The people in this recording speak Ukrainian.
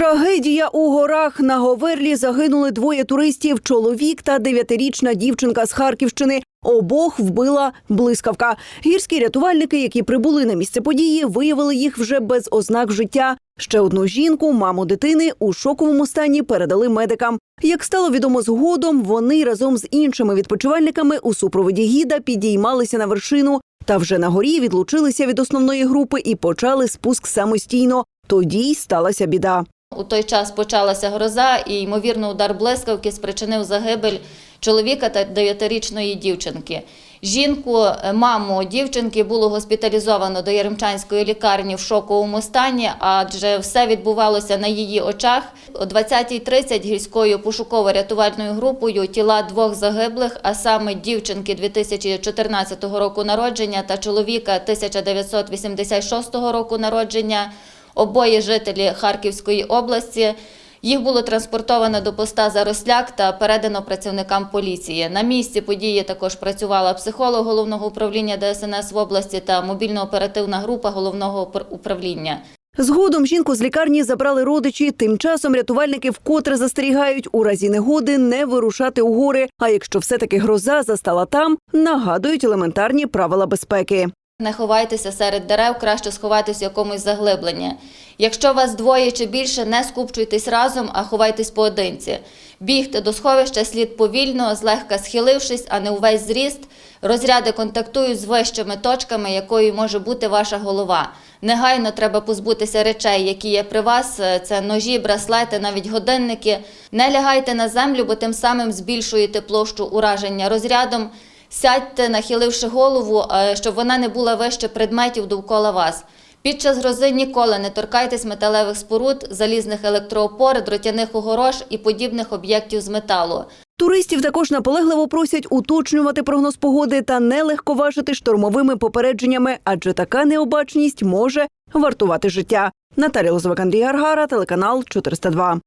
Трагедія у горах на Говерлі загинули двоє туристів: чоловік та дев'ятирічна дівчинка з Харківщини. Обох вбила блискавка. Гірські рятувальники, які прибули на місце події, виявили їх вже без ознак життя. Ще одну жінку, маму дитини, у шоковому стані передали медикам. Як стало відомо згодом, вони разом з іншими відпочивальниками у супроводі гіда підіймалися на вершину та вже на горі відлучилися від основної групи і почали спуск самостійно. Тоді й сталася біда. У той час почалася гроза, і ймовірно удар блискавки спричинив загибель чоловіка та дев'ятирічної дівчинки. Жінку, е, маму дівчинки, було госпіталізовано до Яремчанської лікарні в шоковому стані, адже все відбувалося на її очах. О 20.30 гірською пошуково-рятувальною групою тіла двох загиблих, а саме дівчинки 2014 року народження та чоловіка 1986 року народження, обоє жителі Харківської області. Їх було транспортовано до поста Заросляк та передано працівникам поліції. На місці події також працювала психолог головного управління ДСНС в області та мобільно-оперативна група головного упр- управління. Згодом жінку з лікарні забрали родичі. Тим часом рятувальники вкотре застерігають у разі негоди не вирушати у гори. А якщо все-таки гроза застала там, нагадують елементарні правила безпеки. Не ховайтеся серед дерев, краще сховайтесь в якомусь заглибленні. Якщо вас двоє чи більше, не скупчуйтесь разом, а ховайтесь поодинці. Бігти до сховища слід повільно, злегка схилившись, а не увесь зріст. Розряди контактують з вищими точками, якою може бути ваша голова. Негайно треба позбутися речей, які є при вас. Це ножі, браслети, навіть годинники. Не лягайте на землю, бо тим самим збільшуєте площу ураження розрядом. Сядьте, нахиливши голову, е, щоб вона не була вище предметів довкола вас. Під час грози ніколи не торкайтесь металевих споруд, залізних електроопор, дротяних огорож і подібних об'єктів з металу. Туристів також наполегливо просять уточнювати прогноз погоди та не легковажити штормовими попередженнями, адже така необачність може вартувати життя. Наталія Лозовик, Андрій Гаргара, телеканал 402.